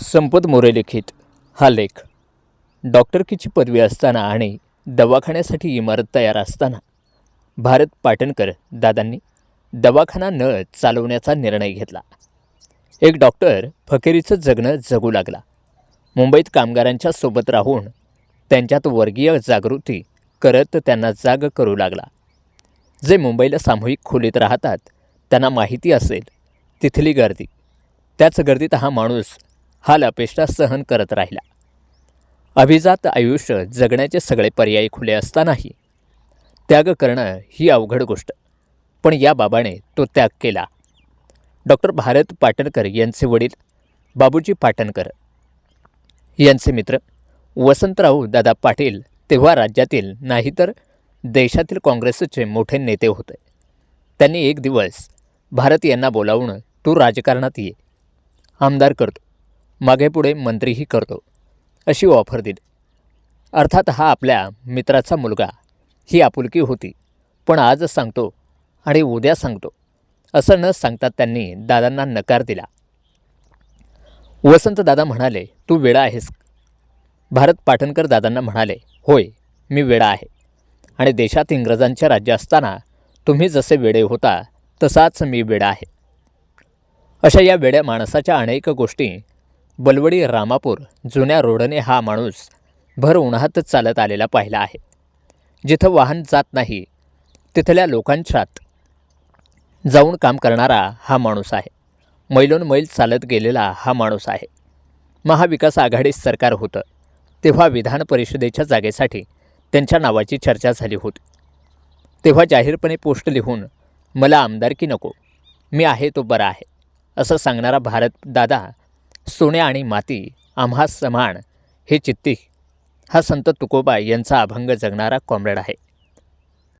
संपत मोरे लिखित. हा लेख डॉक्टरकीची पदवी असताना आणि दवाखान्यासाठी इमारत तयार असताना भारत पाटणकर दादांनी दवाखाना न चालवण्याचा निर्णय घेतला. एक डॉक्टर फकेरीचं जगणं जगू लागला. मुंबईत कामगारांच्या सोबत राहून त्यांच्यात वर्गीय जागृती करत त्यांना जाग करू लागला. जे मुंबईला सामूहिक खोलीत राहतात त्यांना माहिती असेल तिथली गर्दी. त्याच गर्दीत हा माणूस हा लपेष्टा सहन करत राहिला. अभिजात आयुष्य जगण्याचे सगळे पर्याय खुले असतानाही त्याग करणं ही अवघड गोष्ट पण या बाबाने तो त्याग केला. डॉक्टर भारत पाटणकर यांचे वडील बाबूजी पाटणकर यांचे मित्र वसंतराव दादा पाटील तेव्हा राज्यातील नाही तर देशातील काँग्रेसचे मोठे नेते होते. त्यांनी एक दिवस भारत यांना बोलावून तू राजकारणात ये आमदार करतो. मागेपुढे मंत्रीही करतो अशी ऑफर दिली. अर्थात हा आपल्या मित्राचा मुलगा ही आपुलकी होती पण आज सांगतो आणि उद्या सांगतो असं न सांगता त्यांनी दादांना नकार दिला. वसंत दादा म्हणाले तू वेळा आहेस. भारत पाटणकर दादांना म्हणाले होय मी वेडा आहे. आणि देशात इंग्रजांचे राज्य असताना तुम्ही जसे वेडे होता तसाच मी वेडा आहे. अशा या वेड्या माणसाच्या अनेक गोष्टी बलवडी रामापूर जुन्या रोडने हा माणूस भर उन्हात चालत आलेला पाहिला आहे. जिथं वाहन जात नाही तिथल्या लोकांच्यात जाऊन काम करणारा हा माणूस आहे. मैलोन मैल चालत गेलेला हा माणूस आहे. महाविकास आघाडी सरकार होतं. तेव्हा विधान परिषदेच्या जागेसाठी त्यांच्या नावाची चर्चा झाली होती. तेव्हा जाहीरपणे पोस्ट लिहून मला आमदारकी नको. मी आहे तो बरा आहे. असं सांगणारा भारत दादा सोने आणि माती आम्हा समान हे चित्ती. हा संत तुकोबा यांचा अभंग जगणारा कॉम्रेड आहे.